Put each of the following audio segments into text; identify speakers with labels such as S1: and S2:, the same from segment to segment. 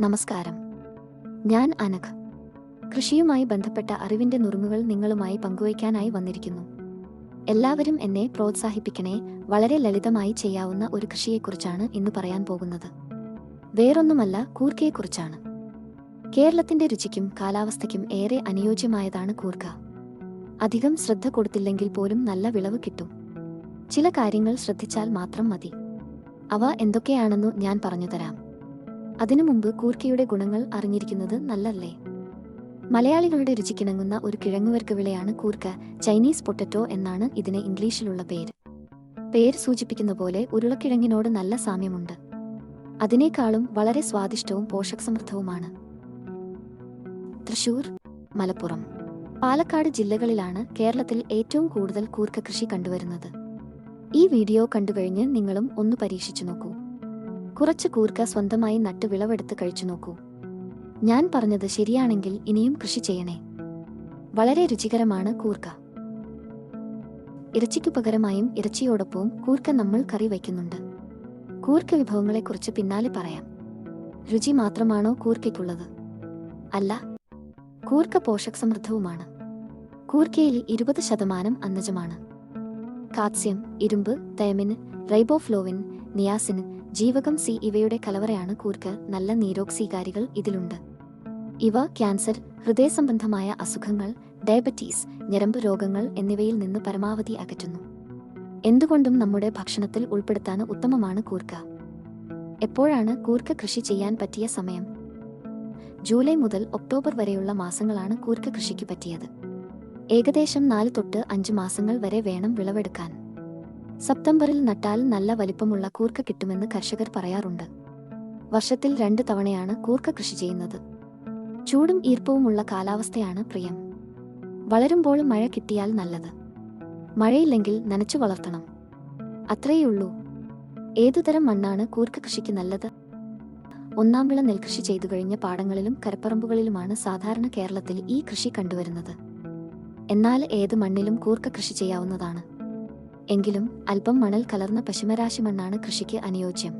S1: നമസ്കാരം. ഞാൻ അനഘ്. കൃഷിയുമായി ബന്ധപ്പെട്ട അറിവിന്റെ നുറുങ്ങുകൾ നിങ്ങളുമായി പങ്കുവയ്ക്കാനായി വന്നിരിക്കുന്നു. എല്ലാവരും എന്നെ പ്രോത്സാഹിപ്പിക്കണേ വളരെ ലളിതമായി ചെയ്യാവുന്ന ഒരു കൃഷിയെക്കുറിച്ചാണ് ഇന്ന് പറയാൻ പോകുന്നത്. വേറൊന്നുമല്ല കൂർക്കയെക്കുറിച്ചാണ്. കേരളത്തിന്റെ രുചിക്കും കാലാവസ്ഥയ്ക്കും ഏറെ അനുയോജ്യമായതാണ് കൂർക്ക. അധികം ശ്രദ്ധ കൊടുത്തില്ലെങ്കിൽ പോലും നല്ല വിളവ് കിട്ടും. ചില കാര്യങ്ങൾ ശ്രദ്ധിച്ചാൽ മാത്രം മതി. അവ എന്തൊക്കെയാണെന്നു ഞാൻ പറഞ്ഞുതരാം അതിനു മുമ്പ് കൂർക്കയുടെ ഗുണങ്ങൾ അറിഞ്ഞിരിക്കുന്നത് നല്ലല്ലേ? മലയാളികളുടെ രുചിക്കിണങ്ങുന്ന ഒരു കിഴങ്ങുവർഗ വിളയാണ് കൂർക്ക ചൈനീസ് പൊട്ടറ്റോ എന്നാണ് ഇതിന് ഇംഗ്ലീഷിലുള്ള പേര്. പേര് സൂചിപ്പിക്കുന്ന പോലെ ഉരുളക്കിഴങ്ങിനോട് നല്ല സാമ്യമുണ്ട്. അതിനേക്കാളും വളരെ സ്വാദിഷ്ടവും പോഷകസമൃദ്ധവുമാണ്. തൃശൂർ മലപ്പുറം. പാലക്കാട് ജില്ലകളിലാണ് കേരളത്തിൽ ഏറ്റവും കൂടുതൽ കൂർക്ക കൃഷി കണ്ടുവരുന്നത്. ഈ വീഡിയോ കണ്ടുകഴിഞ്ഞ് നിങ്ങളും ഒന്ന് പരീക്ഷിച്ചു നോക്കൂ. കുറച്ച് കൂർക്ക സ്വന്തമായി നട്ട് വിളവെടുത്ത് കഴിച്ചു നോക്കൂ. ഞാൻ പറഞ്ഞത് ശരിയാണെങ്കിൽ ഇനിയും കൃഷി ചെയ്യണേ. വളരെ രുചികരമാണ് കൂർക്ക. ഇറച്ചിക്കു പകരമായും ഇറച്ചിയോടൊപ്പവും കൂർക്ക നമ്മൾ കറി വയ്ക്കുന്നുണ്ട്. കൂർക്ക വിഭവങ്ങളെക്കുറിച്ച് പിന്നാലെ പറയാം. രുചി മാത്രമാണോ കൂർക്കയ്ക്കുള്ളത്? അല്ല കൂർക്ക പോഷക സമൃദ്ധവുമാണ് കൂർക്കയിൽ ഇരുപത് ശതമാനം അന്നജമാണ്. കാത്സ്യം ഇരുമ്പ് തൈമിൻ റൈബോഫ്ലോവിൻ നിയാസിൻ ജീവകം സി ഇവയുടെ കലവറയാണ് കൂർക്ക നല്ല നീരോക്സീകാരികൾ ഇതിലുണ്ട്. ഇവ ക്യാൻസർ ഹൃദയസംബന്ധമായ അസുഖങ്ങൾ ഡയബറ്റീസ് ഞരമ്പ് രോഗങ്ങൾ എന്നിവയിൽ നിന്ന് പരമാവധി അകറ്റുന്നു. എന്തുകൊണ്ടും നമ്മുടെ ഭക്ഷണത്തിൽ ഉൾപ്പെടുത്താൻ ഉത്തമമാണ് കൂർക്ക. എപ്പോഴാണ് കൂർക്ക കൃഷി ചെയ്യാൻ പറ്റിയ സമയം? ജൂലൈ മുതൽ ഒക്ടോബർ വരെയുള്ള മാസങ്ങളാണ് കൂർക്ക കൃഷിക്ക് പറ്റിയത്. ഏകദേശം നാല് തൊട്ട് അഞ്ച് മാസങ്ങൾ വരെ വേണം വിളവെടുക്കാൻ. സെപ്റ്റംബറിൽ നട്ടാൽ നല്ല വലിപ്പമുള്ള കൂർക്ക കിട്ടുമെന്ന് കർഷകർ പറയാറുണ്ട്. വർഷത്തിൽ രണ്ട് തവണയാണ് കൂർക്ക കൃഷി ചെയ്യുന്നത്. ചൂടും ഈർപ്പവുമുള്ള കാലാവസ്ഥയാണ് പ്രിയം. വളരുമ്പോൾ മഴ കിട്ടിയാൽ നല്ലത്. മഴയില്ലെങ്കിൽ നനച്ചു വളർത്തണം. അത്രയുള്ളൂ ഏതുതരം മണ്ണാണ് കൂർക്ക കൃഷിക്ക് നല്ലത്? ഒന്നാം വിള നെൽകൃഷി ചെയ്തു കഴിഞ്ഞ പാടങ്ങളിലും കരപ്പറമ്പുകളിലുമാണ് സാധാരണ കേരളത്തിൽ ഈ കൃഷി കണ്ടുവരുന്നത്. എന്നാൽ ഏത് മണ്ണിലും കൂർക്ക കൃഷി ചെയ്യാവുന്നതാണ്. എങ്കിലും അല്പം മണൽ കലർന്ന പശുമരാശി മണ്ണാണ് കൃഷിക്ക് അനുയോജ്യം.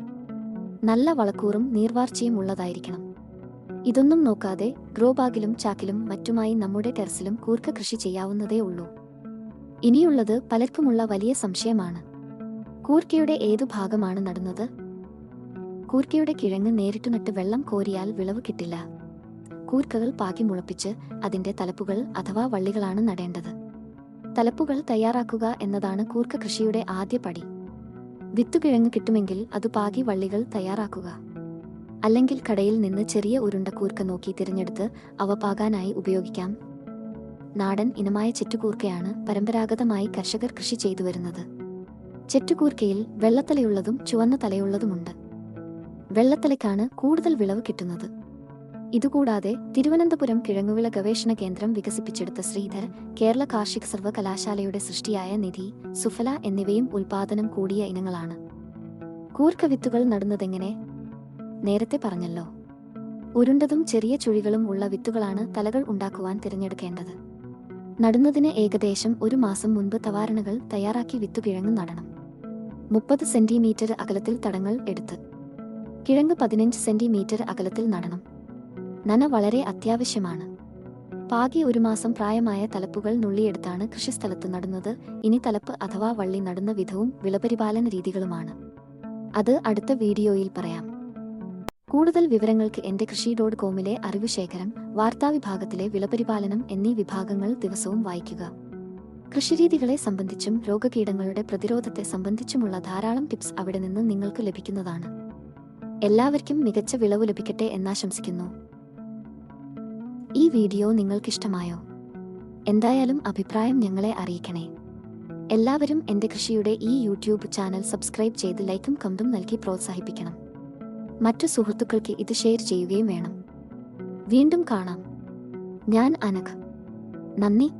S1: നല്ല വളക്കൂറും നീർവാർച്ചയും ഉള്ളതായിരിക്കണം. ഇതൊന്നും നോക്കാതെ ഗ്രോബാഗിലും ചാക്കിലും മറ്റുമായി നമ്മുടെ ടെറസിലും കൂർക്ക കൃഷി ചെയ്യാവുന്നതേ ഉള്ളൂ. ഇനിയുള്ളത് പലർക്കുമുള്ള വലിയ സംശയമാണ്. കൂർക്കയുടെ ഏതു ഭാഗമാണ് നടുന്നത്? കൂർക്കയുടെ കിഴങ്ങ് നേരിട്ടു നട്ട് വെള്ളം കോരിയാൽ വിളവ് കിട്ടില്ല. കൂർക്കകൾ പാകി മുളപ്പിച്ച് അതിന്റെ തലപ്പുകൾ അഥവാ വള്ളികളാണ് നടേണ്ടത്. തലപ്പുകൾ തയ്യാറാക്കുക എന്നതാണ് കൂർക്ക കൃഷിയുടെ ആദ്യ പടി. വിത്തുകിഴങ്ങ് കിട്ടുമെങ്കിൽ അത് പാകി വള്ളികൾ തയ്യാറാക്കുക. അല്ലെങ്കിൽ കടയിൽ നിന്ന് ചെറിയ ഉരുണ്ട കൂർക്ക നോക്കി തിരഞ്ഞെടുത്ത് അവ പാകാനായി ഉപയോഗിക്കാം. നാടൻ ഇനമായ ചെറ്റുകൂർക്കയാണ് പരമ്പരാഗതമായി കർഷകർ കൃഷി ചെയ്തു വരുന്നത്. ചെറ്റുകൂർക്കയിൽ വെള്ളത്തലയുള്ളതും ചുവന്ന തലയുള്ളതുമുണ്ട്. വെള്ളത്തലയ്ക്കാണ് കൂടുതൽ വിളവ് കിട്ടുന്നത്. ഇതുകൂടാതെ തിരുവനന്തപുരം കിഴങ്ങുവിള ഗവേഷണ കേന്ദ്രം വികസിപ്പിച്ചെടുത്ത ശ്രീധർ കേരള കാർഷിക സർവകലാശാലയുടെ സൃഷ്ടിയായ നിധി സുഫല എന്നിവയും ഉൽപാദനം കൂടിയ ഇനങ്ങളാണ്. കൂർക്കവിത്തുകൾ നടുന്നതെങ്ങനെ? നേരത്തെ പറഞ്ഞല്ലോ. ഉരുണ്ടതും ചെറിയ ചുഴികളും ഉള്ള വിത്തുകളാണ് തലകൾ ഉണ്ടാക്കുവാൻ തിരഞ്ഞെടുക്കേണ്ടത്. നടുന്നതിന് ഏകദേശം ഒരു മാസം മുൻപ് തവാരണകൾ തയ്യാറാക്കി വിത്തു വിത്തുകിഴങ്ങ് നടണം. മുപ്പത് സെന്റിമീറ്റർ അകലത്തിൽ തടങ്ങൾ എടുത്ത്. കിഴങ്ങ് പതിനഞ്ച് സെന്റിമീറ്റർ അകലത്തിൽ നടണം. നന വളരെ അത്യാവശ്യമാണ്. പാകി ഒരു മാസം പ്രായമായ തലപ്പുകൾ നുള്ളിയെടുത്താണ് കൃഷിസ്ഥലത്ത് നടുന്നത്. ഇനി തലപ്പ് അഥവാ വള്ളി നടുന്ന വിധവും വിളപരിപാലന രീതികളുമാണ്. അത് അടുത്ത വീഡിയോയിൽ പറയാം. കൂടുതൽ വിവരങ്ങൾക്ക് എന്റെ കൃഷി ഡോട്ട് കോമിലെ അറിവ് ശേഖരം വാർത്താവിഭാഗത്തിലെ വിളപരിപാലനം എന്നീ വിഭാഗങ്ങൾ ദിവസവും വായിക്കുക. കൃഷിരീതികളെ സംബന്ധിച്ചും രോഗകീടങ്ങളുടെ പ്രതിരോധത്തെ സംബന്ധിച്ചുമുള്ള ധാരാളം ടിപ്സ് അവിടെ നിന്ന് നിങ്ങൾക്ക് ലഭിക്കുന്നതാണ്. എല്ലാവർക്കും മികച്ച വിളവ് ലഭിക്കട്ടെ എന്നാശംസിക്കുന്നു. ഈ വീഡിയോ നിങ്ങൾക്കിഷ്ടമായോ? എന്തായാലും അഭിപ്രായം ഞങ്ങളെ അറിയിക്കണേ. എല്ലാവരും എന്റെ കൃഷിയുടെ ഈ യൂട്യൂബ് ചാനൽ സബ്സ്ക്രൈബ് ചെയ്ത് ലൈക്കും കമന്റും നൽകി പ്രോത്സാഹിപ്പിക്കണം. മറ്റു സുഹൃത്തുക്കൾക്ക് ഇത് ഷെയർ ചെയ്യുകയും വേണം. വീണ്ടും കാണാം. ഞാൻ അനഘ. നന്ദി.